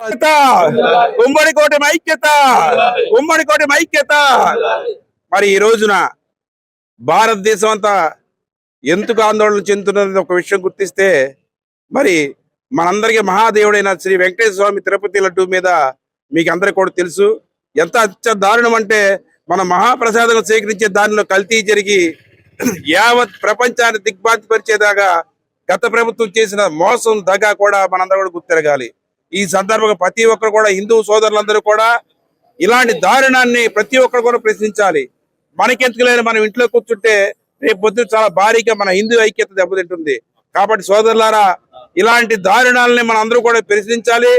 ఐక్యత. ఉమ్మడి కోటమి ఐక్యత. ఉమ్మడి కోటమి ఐక్యత. మరి ఈ రోజున భారతదేశం అంతా ఎందుకు ఆందోళన చెందుతున్నది ఒక విషయం గుర్తిస్తే మరి మనందరికీ మహాదేవుడైన శ్రీ వెంకటేశ్వర స్వామి తిరుపతి లడ్డు మీద మీకు అందరికి కూడా తెలుసు. ఎంత అత్య దారుణం అంటే మన మహాప్రసాదం సేకరించే దానిలో కల్తీ జరిగి యావత్ ప్రపంచాన్ని దిగ్బాధిపరిచేదాకా గత ప్రభుత్వం చేసిన మోసం దగా కూడా మనందరూ కూడా గుర్తిరగాలి. ఈ సందర్భంగా ప్రతి ఒక్కరు కూడా హిందూ సోదరులందరూ కూడా ఇలాంటి దారుణాన్ని ప్రతి ఒక్కరు కూడా ప్రశ్నించాలి. మనకెందుకు లేని మనం ఇంట్లో కూర్చుంటే రేపు పొద్దున చాలా భారీగా మన హిందూ ఐక్యత దెబ్బతింటుంది. కాబట్టి సోదరులారా ఇలాంటి దారుణాలని మన అందరూ కూడా ప్రశ్నించాలి.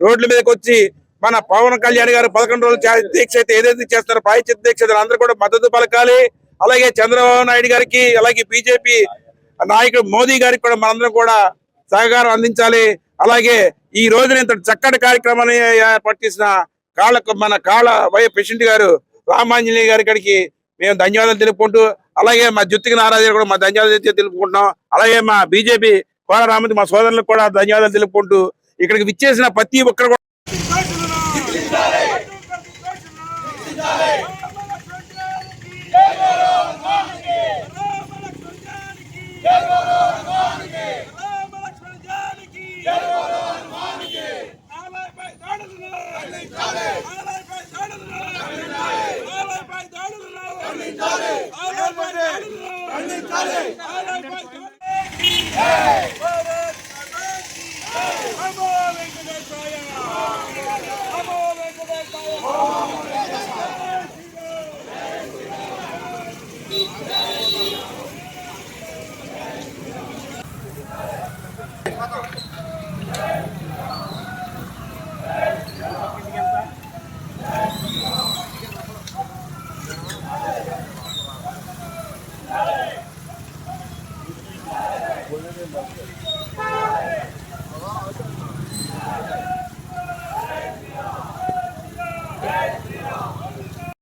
రోడ్ల మీదకి వచ్చి మన పవన్ కళ్యాణ్ గారు పదకొండు రోజులు దీక్ష అయితే ఏదైతే చేస్తారో పాయిచిత్త దీక్ష అందరూ కూడా మద్దతు పలకాలి. అలాగే చంద్రబాబు నాయుడు గారికి అలాగే బీజేపీ నాయకుడు మోదీ గారికి కూడా మనందరం కూడా సహకారం అందించాలి. అలాగే ఈ రోజున ఇంత చక్కటి కార్యక్రమాన్ని ఏర్పాటు చేసిన కాళ్ళ మన కాళ్ళ వై ప్రెసిడెంట్ గారు రామాంజనేయ గారి కాడికి మేము ధన్యవాదాలు తెలుపుకుంటూ అలాగే మా జుత్తికి నారాజు కూడా మా ధన్యవాదాలు తెలుపుకుంటున్నాం. అలాగే మా బీజేపీ కోన రామతి మా సోదరులకు కూడా ధన్యవాదాలు తెలుపుకుంటూ ఇక్కడికి విచ్చేసిన ప్రతి ఒక్కరు కూడా ఖండించాలి